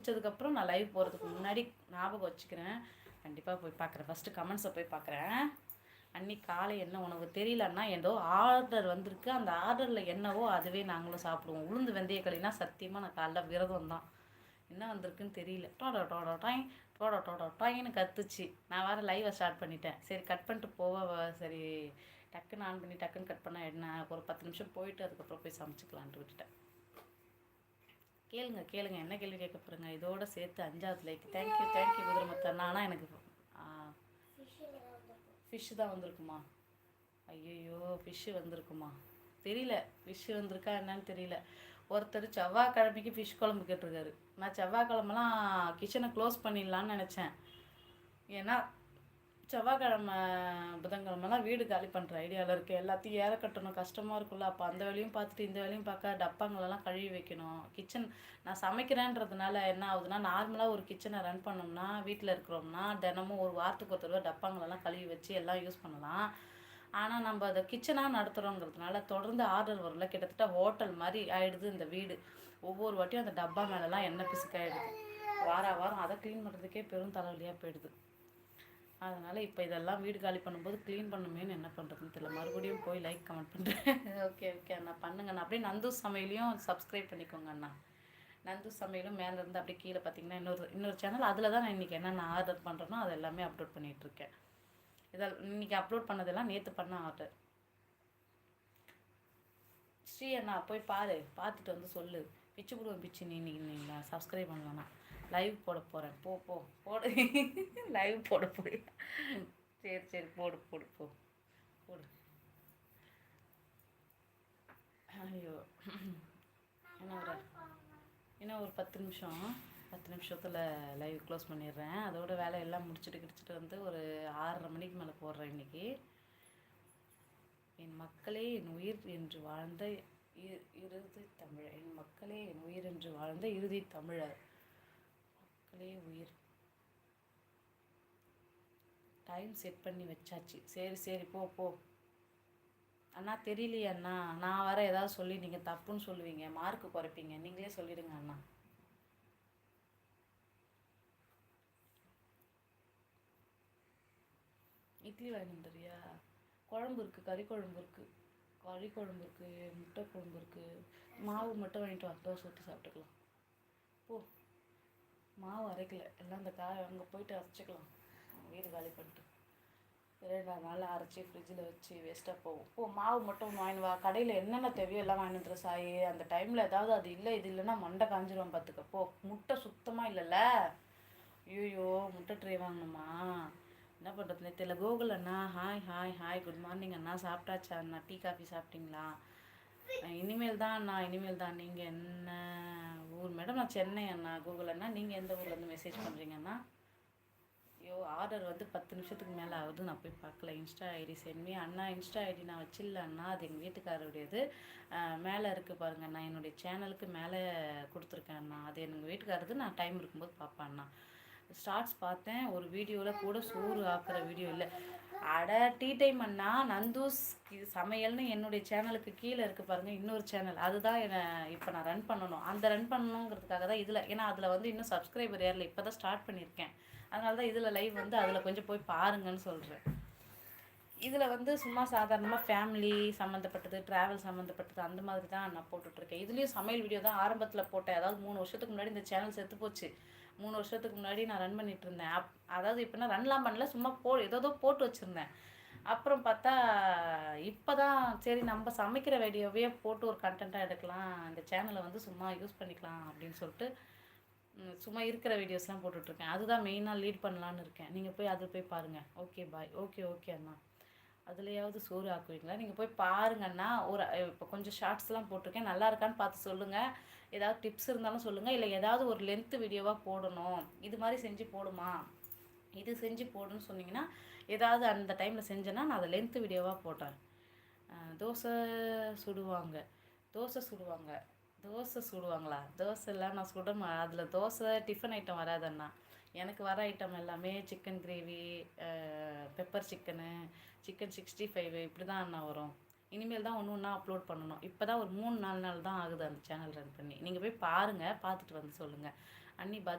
முடிச்சதுக்கப்புறம் நான் லைவ் போகிறதுக்கு முன்னாடி ஞாபகம் வச்சுக்கிறேன். கண்டிப்பாக போய் பார்க்குறேன். ஃபஸ்ட்டு கமெண்ட்ஸை போய் பார்க்குறேன். அன்னைக்கு காலை என்ன உணவு தெரியலன்னா ஏதோ ஆர்டர் வந்திருக்கு. அந்த ஆர்டரில் என்னவோ அதுவே நாங்களும் சாப்பிடுவோம். உளுந்து வெந்தய களினா சத்தியமாக நான் காலைல விரதம் தான். என்ன வந்திருக்குன்னு தெரியல. டோடோ டோடோ டாய் டோடோ டோடோ டாய்னு கத்துச்சு. நான் வேறு லைவை ஸ்டார்ட் பண்ணிட்டேன். சரி கட் பண்ணிட்டு போவ சரி டக்குன்னு ஆன் பண்ணி டக்குன்னு கட் பண்ணால் என்ன? ஒரு பத்து நிமிஷம் போயிட்டு அதுக்கப்புறம் போய் சமைச்சிக்கலான்ட்டு விட்டுட்டேன். கேளுங்க கேளுங்க. என்ன கேள்வி கேட்க போகிறேங்க இதோட சேர்த்து அஞ்சாவது லைக் தேங்க்யூ தேங்க்யூ குதிரமுத்தண்ணா ஆனால் எனக்கு ஃபிஷ்ஷு தான் வந்திருக்குமா? ஐயோ ஃபிஷ்ஷு வந்திருக்குமா? தெரியல. ஃபிஷ்ஷு வந்திருக்கா என்னன்னு தெரியல. ஒருத்தர் செவ்வாய்க்கிழமைக்கு ஃபிஷ் குழம்பு கேட்டிருக்காரு. நான் செவ்வாய்க்கிழமெல்லாம் கிச்சனை க்ளோஸ் பண்ணிடலான்னு நினச்சேன். ஏன்னா செவ்வாய்க்கிழமை புதன்கிழமெல்லாம் வீடு காலி பண்ணுற ஐடியாவில் இருக்குது எல்லாத்தையும் ஏற கட்டணும். கஷ்டமாக இருக்கும்ல. அப்போ அந்த வேலையும் பார்த்துட்டு இந்த வேலையும் பார்க்க டப்பாங்களெல்லாம் கழுவி வைக்கணும். கிச்சன் நான் சமைக்கிறேன்றதுனால என்ன ஆகுதுன்னா நார்மலாக ஒரு கிச்சனை ரன் பண்ணோம்னா வீட்டில் இருக்கிறோம்னா தினமும் ஒரு வாரத்துக்கு ஒரு தடவை டப்பாங்களெல்லாம் கழுவி வச்சு எல்லாம் யூஸ் பண்ணலாம். ஆனால் நம்ம அதை கிச்சனாக நடத்துகிறோங்கிறதுனால தொடர்ந்து ஆர்டர் வரல கிட்டத்தட்ட ஹோட்டல் மாதிரி ஆகிடுது இந்த வீடு. ஒவ்வொரு வாட்டியும் அந்த டப்பா மேலெலாம் எண்ணெய் பிசுக்காயிடுது. வார வாரம் அதை க்ளீன் பண்ணுறதுக்கே பெரும் தலைவலியாக போயிடுது. அதனால் இப்போ இதெல்லாம் வீடு காலி பண்ணும்போது க்ளீன் பண்ணுமேன்னு என்ன பண்ணுறதுன்னு தெரியல. மறுபடியும் போய் லைக் கமெண்ட் பண்ணுறேன் ஓகே ஓகே அண்ணா. பண்ணுங்கண்ணா அப்படியே நந்து சமையலையும் சப்ஸ்கிரைப் பண்ணிக்கோங்க அண்ணா. நந்து சமையலும் மேலே இருந்து அப்படியே கீழே பார்த்தீங்கன்னா இன்னொரு இன்னொரு சேனல் அதில் தான் நான் இன்றைக்கி என்னென்ன ஆர்டர் பண்ணுறேனோ அது எல்லாமே அப்லோட் பண்ணிகிட்ருக்கேன் இதில் இன்றைக்கி அப்லோட் பண்ணதெல்லாம் நேற்று பண்ண ஆர்டர் ஸ்ரீ அண்ணா போய் பாரு. பார்த்துட்டு வந்து சொல்லு. பிச்சு போடுவேன் பிச்சு. நீ இன்னைக்கு சப்ஸ்கிரைப் பண்ணலன்னா லைவ் போட போகிறேன் போ போ போடு. லைவ் போட போய் சரி சரி போடு போடு போ போடு. ஐயோ. என்ன ஒரு இன்னும் ஒரு பத்து நிமிஷம்? பத்து நிமிஷத்தில் லைவ் க்ளோஸ் பண்ணிடுறேன். அதோட வேலையெல்லாம் முடிச்சுட்டு கிடிச்சிட்டு வந்து ஒரு ஆறரை மணிக்கு மேலே போடுறேன் இன்னைக்கு. என் மக்களே என் உயிர் என்று வாழ்ந்த இறுதி தமிழர். என் மக்களே என் உயிர் என்று வாழ்ந்த இறுதி தமிழர். மக்களே உயிர். டைம் செட் பண்ணி வச்சாச்சு. சரி சரி போ போ. அண்ணா தெரியலையே அண்ணா. நான் வர ஏதாவது சொல்லி நீங்கள் தப்புன்னு சொல்லுவீங்க. மார்க்கு குறைப்பீங்க. நீங்களே சொல்லிடுங்க அண்ணா. இட்லி வாங்கிட்டு குழம்பு இருக்குது கறி குழம்பு இருக்குது கறி குழம்பு இருக்குது முட்டை குழம்பு இருக்குது மாவு மட்டும் வாங்கிட்டு வா தோசை ஊற்றி சாப்பிட்டுக்கலாம். போ. மாவு அரைக்கல. எல்லாம் அந்த காய் அங்கே போயிட்டு அரைச்சிக்கலாம். வீடு காலி பண்ணிட்டு. ரெண்டாவது நாள் அரைச்சி ஃப்ரிட்ஜில் வச்சு வேஸ்ட்டாக போகும். போ மாவு மட்டும் ஒன்று வா. கடையில் என்னென்ன தேவையோ எல்லாம் வாங்கிட்டு வந்துரு சாயி. அந்த டைமில் ஏதாவது அது இல்லை இது இல்லைன்னா மண்டை காஞ்சிரும் பார்த்துக்க போ. முட்டை சுத்தமாக இல்லைல்ல ஐயோ முட்டை ட்ரே வாங்கணுமா? என்ன பண்ணுறதுனே தெரியல. கோகுல் அண்ணா hi hi hi good morning அண்ணா. சாப்பிட்டாச்சா அண்ணா? டீ காஃபி சாப்பிட்டீங்களா? இனிமேல் தான் அண்ணா இனிமேல் தான். நீங்கள் என்ன ஊர்? மேடம் நான் சென்னை அண்ணா. கூகுள் அண்ணா நீங்கள் எந்த ஊர்லேருந்து மெசேஜ் பண்ணுறீங்க அண்ணா? ஐயோ ஆர்டர் வந்து பத்து நிமிஷத்துக்கு மேலே ஆகுது. நான் போய் பார்க்கல. இன்ஸ்டா ஐடி சென்மி அண்ணா இன்ஸ்டா ஐடி நான் வச்சில்ல அண்ணா. அது எங்கள் வீட்டுக்காரருடையது. மேலே இருக்குது பாருங்க அண்ணா. என்னுடைய சேனலுக்கு மேலே கொடுத்துருக்கேன் அண்ணா. அது எங்கள் வீட்டுக்காரருக்கு நான் டைம் இருக்கும்போது பார்ப்பேன் அண்ணா. ஷார்ட்ஸ் பார்த்தேன். ஒரு வீடியோவில் கூட சோறு ஆக்குற வீடியோ இல்லை. அட டீ டைம் அண்ணா. நந்தூஸ் சமையல்னு என்னுடைய சேனலுக்கு கீழே இருக்குது பாருங்கள் இன்னொரு சேனல் அதுதான் என்னை இப்போ நான் ரன் பண்ணணும். அந்த ரன் பண்ணணுங்கிறதுக்காக தான் இதில் ஏன்னா அதில் வந்து இன்னும் சப்ஸ்கிரைபர் ஏறல இப்போ தான் ஸ்டார்ட் பண்ணியிருக்கேன். அதனால தான் இதில் லைவ் வந்து அதில் கொஞ்சம் போய் பாருங்கன்னு சொல்கிறேன் இதில் வந்து சும்மா சாதாரணமாக ஃபேமிலி சம்மந்தப்பட்டது ட்ராவல் சம்மந்தப்பட்டது அந்த மாதிரி தான் நான் போட்டுட்ருக்கேன். இதுலேயும் சமையல் வீடியோ தான் ஆரம்பத்தில் போட்டேன். அதாவது மூணு வருஷத்துக்கு முன்னாடி இந்த சேனல் செத்து போச்சு. மூணு வருஷத்துக்கு முன்னாடி நான் ரன் பண்ணிட்டு இருந்தேன் அப் அதாவது இப்போ நான் ரன்லாம் பண்ணல சும்மா போ ஏதோ போட்டு வச்சுருந்தேன். அப்புறம் பார்த்தா இப்போ தான் சரி நம்ம சமைக்கிற வீடியோவே போட்டு ஒரு கண்டென்ட்டாக எடுக்கலாம். இந்த சேனலை வந்து சும்மா யூஸ் பண்ணிக்கலாம் அப்படின்னு சொல்லிட்டு சும்மா இருக்கிற வீடியோஸ்லாம் போட்டுட்ருக்கேன். அதுதான் மெயினாக லீட் பண்ணலான்னு இருக்கேன். நீங்கள் போய் அது போய் பாருங்கள் ஓகே பாய் ஓகே ஓகே அண்ணா. அதுலேயாவது சோறு ஆக்குவீங்களா? நீங்கள் போய் பாருங்கண்ணா ஒரு இப்போ கொஞ்சம் ஷார்ட்ஸ்லாம் போட்டிருக்கேன். நல்லா இருக்கான்னு பார்த்து சொல்லுங்கள் ஏதாவது டிப்ஸ் இருந்தாலும் சொல்லுங்கள் இல்லை ஏதாவது ஒரு லென்த்து வீடியோவாக போடணும். இது மாதிரி செஞ்சு போடுமா? இது செஞ்சு போடுன்னு சொன்னீங்கன்னா ஏதாவது அந்த டைமில் செஞ்சேன்னா நான் அதை லென்த்து வீடியோவாக போட்டேன் தோசை சுடுவாங்க. தோசை சுடுவாங்க. தோசை சுடுவாங்களா? தோசைலாம் நான் சுட அதில் தோசை டிஃபன் ஐட்டம் வராதண்ணா எனக்கு வர ஐட்டம் எல்லாமே chicken gravy pepper chicken chicken sixty five இப்படி தான் அண்ணா வரும். இனிமேல் தான் ஒன்று ஒன்றா அப்லோட் பண்ணணும். இப்போ தான் ஒரு மூணு நாலு நாள் தான் ஆகுது அந்த சேனல் ரன் பண்ணி. நீங்கள் போய் பாருங்கள் பார்த்துட்டு வந்து சொல்லுங்கள் அண்ணி பதில்